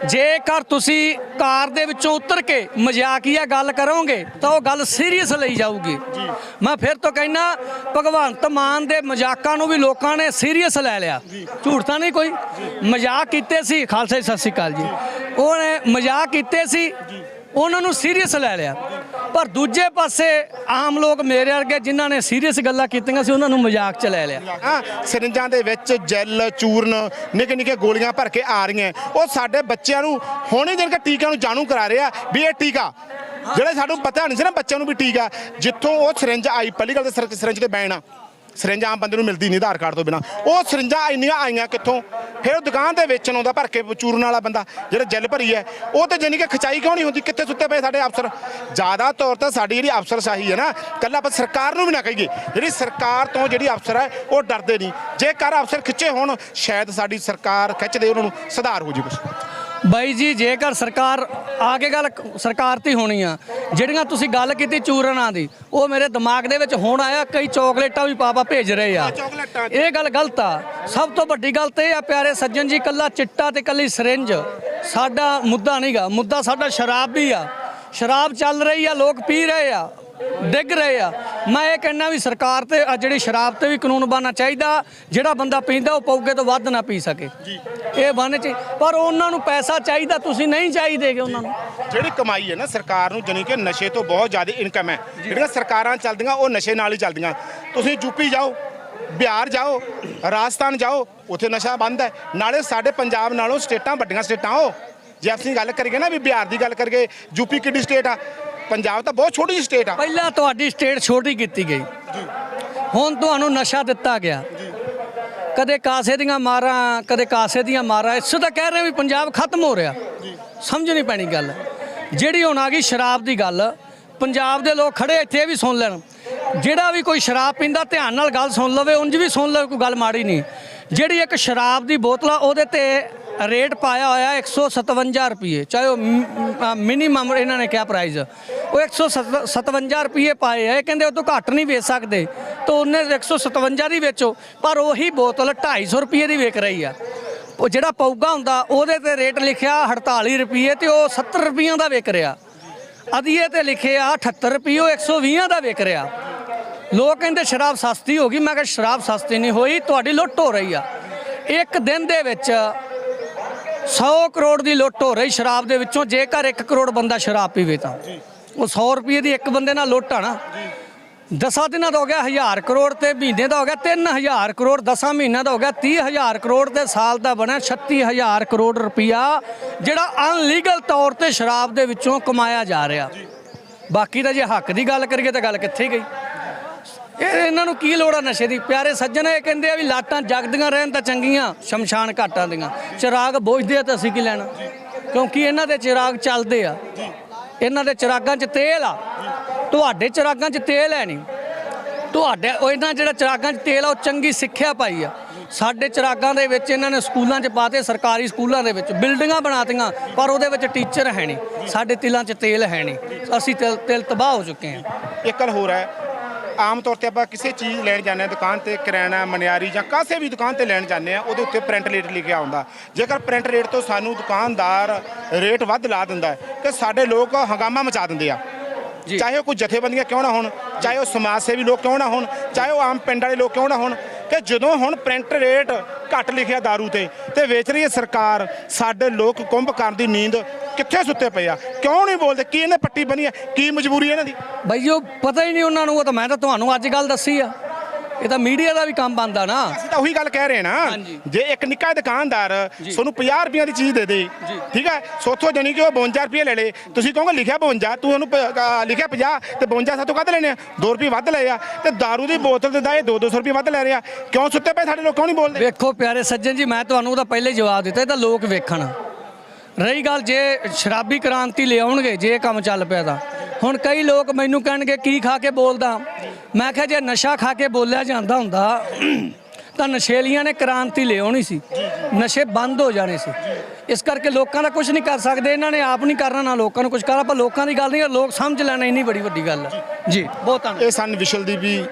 ਜੇਕਰ ਤੁਸੀਂ ਕਾਰ ਦੇ ਵਿੱਚੋਂ ਉਤਰ ਕੇ ਮਜ਼ਾਕੀਆ ਗੱਲ ਕਰੋਗੇ ਤਾਂ ਉਹ ਗੱਲ ਸੀਰੀਅਸ ਲਈ ਜਾਊਗੀ। ਮੈਂ ਫਿਰ ਤੋਂ ਕਹਿਣਾ ਭਗਵੰਤ ਮਾਨ ਦੇ ਮਜ਼ਾਕਾਂ ਨੂੰ ਵੀ ਲੋਕਾਂ ਨੇ ਸੀਰੀਅਸ ਲੈ ਲਿਆ। ਝੂਠ ਤਾਂ ਨਹੀਂ ਕੋਈ। ਮਜ਼ਾਕ ਕੀਤੇ ਸੀ। ਖਾਲਸਾ ਜੀ ਸਤਿ ਸ਼੍ਰੀ ਅਕਾਲ ਜੀ। ਉਹਨੇ ਮਜ਼ਾਕ ਕੀਤੇ ਸੀ। ਉਹਨਾਂ ਨੂੰ ਸੀਰੀਅਸ ਲੈ ਲਿਆ। ਪਰ ਦੂਜੇ ਪਾਸੇ ਆਮ ਲੋਕ ਮੇਰੇ ਵਰਗੇ ਜਿਨ੍ਹਾਂ ਨੇ ਸੀਰੀਅਸ ਗੱਲਾਂ ਕੀਤੀਆਂ ਸੀ, ਉਹਨਾਂ ਨੂੰ ਮਜ਼ਾਕ 'ਚ ਲੈ ਲਿਆ। ਹਾਂ, ਸਿਰਿੰਜਾਂ ਦੇ ਵਿੱਚ ਜੈਲ, ਚੂਰਨ, ਨਿੱਕੇ ਨਿੱਕੇ ਗੋਲੀਆਂ ਭਰ ਕੇ ਆ ਰਹੀਆਂ ਉਹ ਸਾਡੇ ਬੱਚਿਆਂ ਨੂੰ ਹੁਣੇ ਦਿਨ ਕੇ ਟੀਕਿਆਂ ਨੂੰ ਜਾਣੂ ਕਰਾ ਰਿਹਾ ਵੀ ਇਹ ਟੀਕਾ। ਜਿਹੜੇ ਸਾਨੂੰ ਪਤਾ ਨਹੀਂ ਸੀ ਨਾ, ਬੱਚਿਆਂ ਨੂੰ ਵੀ ਟੀਕਾ। ਜਿੱਥੋਂ ਉਹ ਸਿਰਿੰਜ ਆਈ, ਪਹਿਲੀ ਗੱਲ ਤਾਂ ਸਿਰ- ਸਿਰਿੰਜ ਤੇ ਬੈਨ ਆ। ਸਿਰਿੰਜ ਆਮ ਬੰਦੇ ਨੂੰ ਮਿਲਦੀ ਨਹੀਂ ਆਧਾਰ ਕਾਰਡ ਤੋਂ ਬਿਨਾ। ਉਹ ਸਿਰਿੰਜਾਂ ਇੰਨੀਆਂ ਆਈਆਂ ਕਿੱਥੋਂ? ਫਿਰ ਉਹ ਦੁਕਾਨ ਦੇ ਵੇਚਣ ਆਉਂਦਾ, ਭਰ ਕੇ ਚੂਰਨ ਵਾਲਾ ਬੰਦਾ, ਜਿਹੜਾ ਜੈਲ ਭਰੀ ਹੈ, ਉਹ ਤੇ ਜਾਨੀ ਕਿ ਖਚਾਈ ਕਿਉਂ ਨਹੀਂ ਹੁੰਦੀ? ਕਿੱਥੇ ਸੁੱਤੇ ਪਏ ਸਾਡੇ ਅਫਸਰ? ਜ਼ਿਆਦਾ ਤੌਰ ਤੇ ਸਾਡੀ ਜਿਹੜੀ ਅਫਸਰਸ਼ਾਹੀ ਹੈ ਨਾ ਕੱਲਾ ਆਪਾਂ ਸਰਕਾਰ ਨੂੰ ਵੀ ਨਾ ਕਹੀਏ। ਜਿਹੜੀ ਸਰਕਾਰ ਤੋਂ ਜਿਹੜੀ ਅਫਸਰ ਹੈ, ਉਹ ਡਰਦੇ ਨਹੀਂ। ਜੇਕਰ ਅਫਸਰ ਖਿੱਚੇ ਹੋਣ, ਸ਼ਾਇਦ ਸਾਡੀ ਸਰਕਾਰ ਖਿੱਚਦੇ ਉਹਨਾਂ ਨੂੰ ਸੁਧਾਰ ਹੋ ਜੀ ਕੁਛ। ਬਾਈ ਜੀ ਜੇਕਰ ਸਰਕਾਰ ਆ ਕੇ ਗੱਲ ਸਰਕਾਰ ਤੇ ਹੋਣੀ ਆ ਜਿਹੜੀਆਂ ਤੁਸੀਂ ਗੱਲ ਕੀਤੀ ਚੂਰਨਾਂ ਦੀ ਉਹ ਮੇਰੇ ਦਿਮਾਗ ਦੇ ਵਿੱਚ ਹੁਣ ਆਇਆ ਕਈ ਚੋਕਲੇਟਾਂ ਵੀ ਪਾਪਾ ਭੇਜ ਰਹੇ ਆ। ਇਹ ਗੱਲ ਗਲਤ ਆ। ਸਭ ਤੋਂ ਵੱਡੀ ਗੱਲ ਤੇ ਆ ਪਿਆਰੇ ਸੱਜਣ ਜੀ ਕੱਲਾ ਚਿੱਟਾ ਤੇ ਕੱਲੀ ਸਿਰਿੰਜ। ਸਾਡਾ ਮੁੱਦਾ ਨਹੀਂਗਾ ਮੁੱਦਾ ਸਾਡਾ ਸ਼ਰਾਬ ਵੀ ਆ। ਸ਼ਰਾਬ ਚੱਲ ਰਹੀ ਆ ਲੋਕ ਪੀ ਰਹੇ ਆ। ਡਿੱਗ ਰਹੇ ਆ। ਮੈਂ ਇਹ ਕਹਿਣਾ ਵੀ ਸਰਕਾਰ ਤੇ ਆ ਜਿਹੜੀ ਸ਼ਰਾਬ ਤੇ ਵੀ ਕਾਨੂੰਨ ਬਣਨਾ ਚਾਹੀਦਾ ਜਿਹੜਾ ਬੰਦਾ ਪੀਂਦਾ ਉਹ ਪੌਗੇ ਤੋਂ ਵੱਧ ਨਾ ਪੀ ਸਕੇ। ਇਹ ਬਣ ਚ ਪਰ ਉਹਨਾਂ ਨੂੰ ਪੈਸਾ ਚਾਹੀਦਾ ਤੁਸੀਂ ਨਹੀਂ ਚਾਹੀਦੇਗੇ ਉਹਨਾਂ ਨੂੰ। ਜਿਹੜੀ ਕਮਾਈ ਹੈ ਨਾ ਸਰਕਾਰ ਨੂੰ ਜਾਣੀ ਕਿ ਨਸ਼ੇ ਤੋਂ ਬਹੁਤ ਜ਼ਿਆਦਾ ਇਨਕਮ ਹੈ। ਜਿਹੜੀਆਂ ਸਰਕਾਰਾਂ ਚੱਲਦੀਆਂ ਉਹ ਨਸ਼ੇ ਨਾਲ ਹੀ ਚੱਲਦੀਆਂ। ਤੁਸੀਂ ਯੂਪੀ ਜਾਓ ਬਿਹਾਰ ਜਾਓ ਰਾਜਸਥਾਨ ਜਾਓ ਉੱਥੇ ਨਸ਼ਾ ਬੰਦ ਹੈ। ਨਾਲੇ ਸਾਡੇ ਪੰਜਾਬ ਨਾਲੋਂ ਸਟੇਟਾਂ ਵੱਡੀਆਂ ਸਟੇਟਾਂ ਉਹ ਜੇ ਅਸੀਂ ਗੱਲ ਕਰੀਏ ਨਾ ਵੀ ਬਿਹਾਰ ਦੀ ਗੱਲ ਕਰੀਏ ਯੂਪੀ ਕਿੱਡੀ ਸਟੇਟ ਆ? ਪੰਜਾਬ ਤਾਂ ਬਹੁਤ ਛੋਟੀ ਜਿਹੀ ਸਟੇਟ ਆ। ਪਹਿਲਾਂ ਤੁਹਾਡੀ ਸਟੇਟ ਛੋਟੀ ਕੀਤੀ ਗਈ। ਹੁਣ ਤੁਹਾਨੂੰ ਨਸ਼ਾ ਦਿੱਤਾ ਗਿਆ। ਕਦੇ ਕਾਸੇ ਦੀਆਂ ਮਾਰਾਂ ਕਦੇ ਕਾਸੇ ਦੀਆਂ ਮਾਰਾਂ। ਇਸ ਤਾਂ ਕਹਿ ਰਹੇ ਵੀ ਪੰਜਾਬ ਖਤਮ ਹੋ ਰਿਹਾ। ਸਮਝਣੀ ਪੈਣੀ ਗੱਲ। ਜਿਹੜੀ ਹੁਣ ਆ ਗਈ ਸ਼ਰਾਬ ਦੀ ਗੱਲ ਪੰਜਾਬ ਦੇ ਲੋਕ ਖੜੇ ਇੱਥੇ ਵੀ ਸੁਣ ਲੈਣ। ਜਿਹੜਾ ਵੀ ਕੋਈ ਸ਼ਰਾਬ ਪੀਂਦਾ ਧਿਆਨ ਨਾਲ ਗੱਲ ਸੁਣ ਲਵੇ ਉਂਝ ਵੀ ਸੁਣ ਲਵੇ ਕੋਈ ਗੱਲ ਮਾੜੀ ਨਹੀਂ। ਜਿਹੜੀ ਇੱਕ ਸ਼ਰਾਬ ਦੀ ਬੋਤਲ ਆ ਉਹਦੇ ਤੇ ਰੇਟ ਪਾਇਆ ਹੋਇਆ 157 ਰੁਪਏ ਚਾਹੇ ਉਹ ਮਿਨੀਮਮ ਇਹਨਾਂ ਨੇ ਕਿਹਾ ਪ੍ਰਾਈਸ ਉਹ 157 ਰੁਪਏ ਪਾਏ ਹੈ ਕਹਿੰਦੇ ਉਹ ਤੋਂ ਘੱਟ ਨਹੀਂ ਵੇਚ ਸਕਦੇ। ਤਾਂ ਉਹਨੇ 157 ਦੀ ਵੇਚੋ। ਪਰ ਉਹੀ ਬੋਤਲ 250 ਰੁਪਏ ਦੀ ਵਿਕ ਰਹੀ ਆ। ਉਹ ਜਿਹੜਾ ਪੌਗਾ ਹੁੰਦਾ, ਉਹਦੇ ਤੇ ਰੇਟ ਲਿਖਿਆ 48 ਰੁਪਏ ਤੇ ਉਹ 70 ਰੁਪਈਆਂ ਦਾ ਵਿਕ ਰਿਹਾ। ਅਧੀਏ ਤੇ ਲਿਖਿਆ 78 ਰੁਪਏ ਉਹ 120 ਦਾ ਵਿਕ ਰਿਹਾ। ਲੋਕ ਕਹਿੰਦੇ ਸ਼ਰਾਬ ਸਸਤੀ ਹੋ ਗਈ। ਮੈਂ ਕਿਹਾ ਸ਼ਰਾਬ ਸਸਤੀ ਨਹੀਂ ਹੋਈ, ਤੁਹਾਡੀ ਲੁੱਟ ਹੋ ਰਹੀ ਆ। ਇੱਕ ਦਿਨ ਦੇ ਵਿੱਚ 100 ਕਰੋੜ ਦੀ ਲੁੱਟ ਹੋ ਰਹੀ ਸ਼ਰਾਬ ਦੇ ਵਿੱਚੋਂ, ਜੇਕਰ 1 ਕਰੋੜ ਬੰਦਾ ਸ਼ਰਾਬ ਪੀਵੇ ਤਾਂ। ਉਹ 100 ਰੁਪਏ ਦੀ ਇੱਕ ਬੰਦੇ ਨਾਲ ਲੁੱਟ ਆ ਨਾ। ਦਸਾਂ ਦਿਨਾਂ ਦਾ ਹੋ ਗਿਆ 1000 ਕਰੋੜ ਤੇ, ਮਹੀਨੇ ਦਾ ਹੋ ਗਿਆ 3000 ਕਰੋੜ, ਦਸਾਂ ਮਹੀਨਿਆਂ ਦਾ ਹੋ ਗਿਆ 30000 ਕਰੋੜ ਤੇ, ਸਾਲ ਦਾ ਬਣਿਆ 36000 ਕਰੋੜ ਰੁਪਇਆ, ਜਿਹੜਾ ਅਨਲੀਗਲ ਤੌਰ ਤੇ ਸ਼ਰਾਬ ਦੇ ਵਿੱਚੋਂ ਕਮਾਇਆ ਜਾ ਰਿਹਾ। ਬਾਕੀ ਤਾਂ ਜੇ ਹੱਕ ਦੀ ਗੱਲ ਕਰੀਏ ਤਾਂ ਗੱਲ ਕਿੱਥੇ ਗਈ? ਇਹ ਇਹਨਾਂ ਨੂੰ ਕੀ ਲੋੜ ਆ ਨਸ਼ੇ ਦੀ? ਪਿਆਰੇ ਸੱਜਣ, ਇਹ ਕਹਿੰਦੇ ਆ ਵੀ ਲਾਟਾਂ ਜਗਦੀਆਂ ਰਹਿਣ ਤਾਂ ਚੰਗੀਆਂ, ਸ਼ਮਸ਼ਾਨ ਘਾਟਾਂ ਦੀਆਂ। ਚਿਰਾਗ ਬੋਝਦੇ ਆ ਤਾਂ ਅਸੀਂ ਕੀ ਲੈਣਾ? ਕਿਉਂਕਿ ਇਹਨਾਂ ਦੇ ਚਿਰਾਗ ਚੱਲਦੇ ਆ। ਇਹਨਾਂ ਦੇ ਚਿਰਾਗਾਂ 'ਚ ਤੇਲ ਆ। ਤੁਹਾਡੇ ਚਿਰਾਗਾਂ 'ਚ ਤੇਲ ਹੈ ਨਹੀਂ। ਤੁਹਾਡੇ ਇਹਨਾਂ ਜਿਹੜਾ ਚਿਰਾਗਾਂ 'ਚ ਤੇਲ ਆ, ਉਹ ਚੰਗੀ ਸਿੱਖਿਆ ਪਾਈ ਆ। ਸਾਡੇ ਚਿਰਾਗਾਂ ਦੇ ਵਿੱਚ ਇਹਨਾਂ ਨੇ ਸਕੂਲਾਂ 'ਚ ਪਾਤੇ, ਸਰਕਾਰੀ ਸਕੂਲਾਂ ਦੇ ਵਿੱਚ। ਬਿਲਡਿੰਗਾਂ ਬਣਾਤੀਆਂ, ਪਰ ਉਹਦੇ ਵਿੱਚ ਟੀਚਰ ਹੈ ਨਹੀਂ। ਸਾਡੇ ਤਿਲਾਂ 'ਚ ਤੇਲ ਹੈ ਨਹੀਂ। ਅਸੀਂ ਤਿਲ ਤਿਲ ਤਬਾਹ ਹੋ ਚੁੱਕੇ ਹਾਂ। ਇੱਕ ਗੱਲ ਹੋਰ ਹੈ ਆਮ ਤੌਰ ਤੇ ਆਪਾਂ ਕਿਸੇ ਚੀਜ਼ ਲੈਣ ਜਾਂਦੇ ਹਾਂ ਦੁਕਾਨ ਤੇ ਕਿਰਾਣਾ ਮਨਿਆਰੀ ਜਾਂ ਕਾਸੇ ਵੀ ਦੁਕਾਨ ਤੇ ਲੈਣ ਜਾਂਦੇ ਆ ਉਹਦੇ ਉੱਤੇ ਪ੍ਰਿੰਟ ਰੇਟ ਲਿਖਿਆ ਹੁੰਦਾ ਜੇਕਰ ਪ੍ਰਿੰਟ ਰੇਟ ਤੋਂ ਸਾਨੂੰ ਦੁਕਾਨਦਾਰ ਰੇਟ ਵੱਧ ਲਾ ਦਿੰਦਾ ਤੇ ਸਾਡੇ ਲੋਕ ਹੰਗਾਮਾ ਮਚਾ ਦਿੰਦੇ ਆ ਜੀ। ਚਾਹੇ ਉਹ ਕੋਈ ਜਥੇਬੰਦੀਆਂ ਕਿਉਂ ਨਾ ਹੋਣ ਚਾਹੇ ਉਹ ਸਮਾਜ ਸੇਵੀ ਲੋਕ ਕਿਉਂ ਨਾ ਹੋਣ ਚਾਹੇ ਉਹ ਆਮ ਪਿੰਡ ਵਾਲੇ ਲੋਕ ਕਿਉਂ ਨਾ ਹੋਣ ਕਿ ਜਦੋਂ ਹੁਣ ਪ੍ਰਿੰਟ ਰੇਟ ਘੱਟ ਲਿਖਿਆ दारू ਤੇ ਤੇ ਵੇਚ ਰਹੀ ਹੈ ਸਰਕਾਰ ਸਾਡੇ ਲੋਕ ਕੁੰਭ ਕਰਨ ਦੀ ਨੀਂਦ ਕਿੱਥੇ ਸੁੱਤੇ ਪਏ ਆ? ਕਿਉਂ ਨਹੀਂ ਬੋਲਦੇ? ਕੀ ਇਹਨੇ ਪੱਟੀ ਬਣੀ ਹੈ ਕੀ ਮਜਬੂਰੀ ਇਹਨਾਂ ਦੀ? ਬਈ ਉਹ ਪਤਾ ਹੀ ਨਹੀਂ ਉਹਨਾਂ ਨੂੰ ਉਹ ਤਾਂ ਮੈਂ ਤਾਂ ਤੁਹਾਨੂੰ ਅੱਜ ਗੱਲ ਦੱਸੀ ਆ। ਇਹ ਤਾਂ ਮੀਡੀਆ ਦਾ ਵੀ ਕੰਮ ਬੰਦਾ ਨਾ। ਅਸੀਂ ਤਾਂ ਉਹੀ ਗੱਲ ਕਹਿ ਰਹੇ ਨਾ। ਜੇ ਇੱਕ ਨਿੱਕਾ ਦੁਕਾਨਦਾਰ ਤੁਹਾਨੂੰ 50 ਰੁਪਈਆਂ ਦੀ ਚੀਜ਼ ਦੇ ਦੇ ਠੀਕ ਹੈ ਸੋਥੋ ਜਣੀ ਕਿ ਉਹ 52 ਰੁਪਏ ਲੈ ਲੇ। ਤੁਸੀਂ ਕਹੋਗੇ ਲਿਖਿਆ 52 ਤੂੰ ਉਹਨੂੰ ਲਿਖਿਆ 50 ਤੇ 52 ਸਾਤੋਂ ਕੱਢ ਲੈਣੇ ਆ। 2 ਰੁਪਏ ਵੱਧ ਲਏ ਆ ਤੇ दारू ਦੀ ਬੋਤਲ ਦੇ ਦਾ ਇਹ 2-200 ਰੁਪਏ ਵੱਧ ਲੈ ਰਿਹਾ ਕਿਉਂ ਸੁੱਤੇ ਪਏ ਸਾਡੇ ਲੋਕ? ਕਿਉਂ ਨਹੀਂ ਬੋਲਦੇ? ਵੇਖੋ ਪਿਆਰੇ ਸੱਜਣ ਜੀ ਮੈਂ ਤੁਹਾਨੂੰ ਉਹਦਾ ਪਹਿਲੇ ਜਵਾਬ ਦਿੱਤਾ। ਇਹ ਤਾਂ ਲੋਕ ਵੇਖਣ। ਰਹੀ ਗੱਲ ਜੇ ਸ਼ਰਾਬੀ ਕ੍ਰਾਂਤੀ ਲਿਆਉਣਗੇ ਜੇ ਇਹ ਕੰਮ ਚੱਲ ਪਿਆ ਤਾਂ। ਹੁਣ ਕਈ ਲੋਕ ਮੈਨੂੰ ਕਹਿਣਗੇ ਕੀ ਖਾ ਕੇ ਬੋਲਦਾ? ਮੈਂ ਕਿਹਾ ਜੇ ਨਸ਼ਾ ਖਾ ਕੇ ਬੋਲਿਆ ਜਾਂਦਾ ਹੁੰਦਾ ਤਾਂ ਨਸ਼ੇਲੀਆਂ ਨੇ ਕ੍ਰਾਂਤੀ ਲਿਆਉਣੀ ਸੀ। ਨਸ਼ੇ ਬੰਦ ਹੋ ਜਾਣੇ ਸੀ। ਇਸ ਕਰਕੇ ਲੋਕਾਂ ਦਾ ਕੁਝ ਨਹੀਂ ਕਰ ਸਕਦੇ ਇਹਨਾਂ ਨੇ ਆਪ ਨਹੀਂ ਕਰਨਾ ਨਾ ਲੋਕਾਂ ਨੂੰ ਕੁਝ ਕਰਨਾ ਪਰ ਲੋਕਾਂ ਦੀ ਗੱਲ ਨਹੀਂ ਲੋਕ ਸਮਝ ਲੈਣਾ ਇੰਨੀ ਬੜੀ ਵੱਡੀ ਗੱਲ ਹੈ। ਜੀ। ਬਹੁਤ ਧੰਨਵਾਦ। ਇਹ ਸਨ ਵਿਸ਼ਲਦੀਪ ਵੀ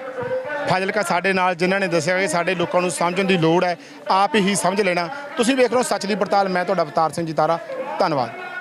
ਫਾਜ਼ਿਲਕਾ ਸਾਡੇ ਨਾਲ ਜਿਨ੍ਹਾਂ ਨੇ ਦੱਸਿਆ ਕਿ ਸਾਡੇ ਲੋਕਾਂ ਨੂੰ ਸਮਝਣ ਦੀ ਲੋੜ ਹੈ, ਆਪ ਹੀ ਸਮਝ ਲੈਣਾ। ਤੁਸੀਂ ਵੇਖ ਰਹੇ ਹੋ ਸੱਚ ਦੀ ਪੜਤਾਲ, ਮੈਂ ਤੁਹਾਡਾ ਅਵਤਾਰ ਸਿੰਘ ਜੀ ਤਾਰਾ। ਧੰਨਵਾਦ।